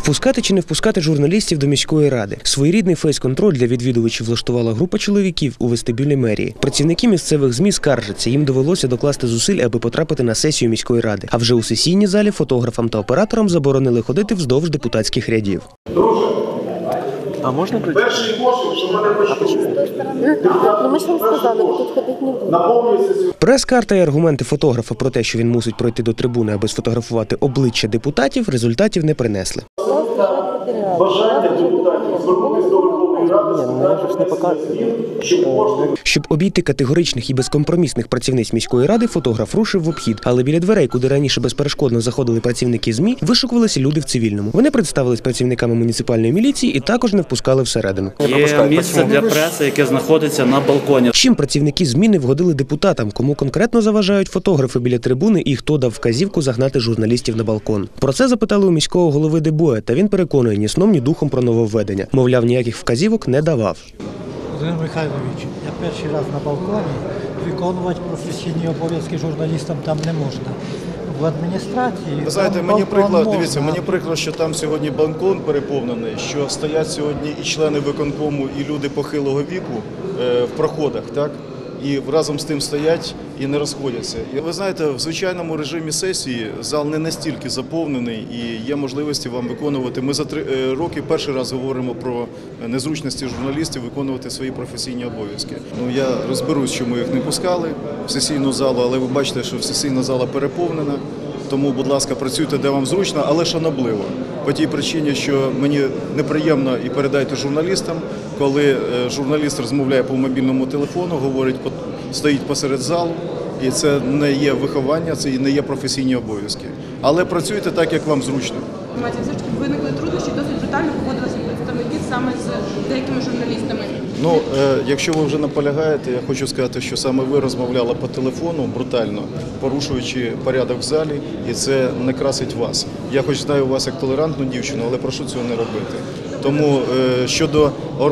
Впускати чи не впускати журналістів до міської ради. Своєрідний фейс-контроль для відвідувачів влаштувала група чоловіків у вестибюлі мерії. Працівники місцевих змі скаржаться. Їм довелося докласти зусиль, аби потрапити на сесію міської ради. А вже у сесійній залі фотографам та операторам заборонили ходити вздовж депутатських рядів. А можна пройти? Ну ми ж вам сказали, ви тут ходити не будете. Прес-карта і аргументи фотографа про те, що він мусить пройти до трибуни, аби сфотографувати обличчя депутатів, результатів не принесли. Бажання депутатів звернутися до Верховної Ради Ні, ну щоб можна Щоб обійти категоричних і безкомпромісних працівниць міської ради, фотограф рушив в обхід. Але біля дверей, куди раніше безперешкодно заходили працівники змі, вишукувалися люди в цивільному. Вони представились працівниками муніципальної міліції і також не впускали всередину. Є місце для преси, яке знаходиться на балконі. Чим працівники ЗМІ не вгодили депутатам, кому конкретно заважають фотографи біля трибуни і хто дав вказівку загнати журналістів на балкон. Про це запитали у міського голови Дебоя, та він переконує ні сном, ні духом про нововведення. Мовляв, ніяких вказівок не давав. Володимир Михайлович, я перший раз на балконі. Виконувати професійні обов'язки журналістам там не можна. В адміністрації. Ви знаєте, мені приклад, дивіться, мені приклад, що там сьогодні балкон переповнений, що стоять сьогодні і члени виконкому, і люди похилого віку е, в проходах, так? І разом з тим стоять і не розходяться. І ви знаєте, в звичайному режимі сесії зал не настільки заповнений і є можливості вам виконувати. Ми за три е, роки перший раз говоримо про незручності журналістів виконувати свої професійні обов'язки. Ну я розберусь, чому їх не пускали в сесійну залу, але ви бачите, що сесійна зала переповнена. Тому, будь ласка, працюйте де вам зручно, але шанобливо. По тій причині, що мені неприємно і передайте журналістам, коли е, журналіст розмовляє по мобільному телефону, говорить, стоїть посеред залу, і це не є виховання, це не є професійні обов'язки. Але працюйте так, як вам зручно. все ж таки виникли труднощі, досить брутально поводилися представники саме з деякими журналістами. Ну, е, якщо ви вже наполягаєте, я хочу сказати, що саме ви розмовляли по телефону брутально, порушуючи порядок в залі, і це не красить вас. Я хоч знаю вас як толерантну дівчину, але прошу цього не робити. Тому е, щодо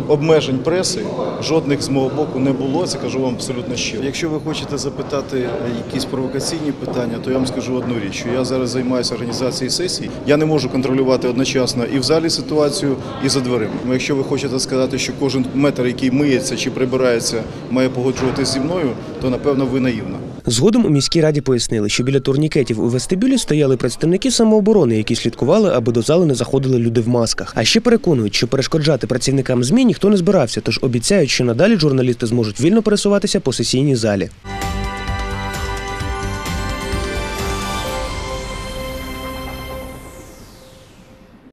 обмежень преси, жодних з мого боку не було. Це кажу вам абсолютно щиро. Якщо ви хочете запитати якісь провокаційні питання, то я вам скажу одну річ: що я зараз займаюся організацією сесій. Я не можу контролювати одночасно і в залі ситуацію, і за дверима. Якщо ви хочете сказати, що кожен метр, який миється чи прибирається, має погоджуватися зі мною, то напевно ви наївна. Згодом у міській раді пояснили, що біля турнікетів у вестибюлі стояли представники самооборони, які слідкували, аби до зали не заходили люди в масках. А ще переконують, що перешкоджати працівникам ЗМІ ніхто не збирався, тож обіцяють, що надалі журналісти зможуть вільно пересуватися по сесійній залі.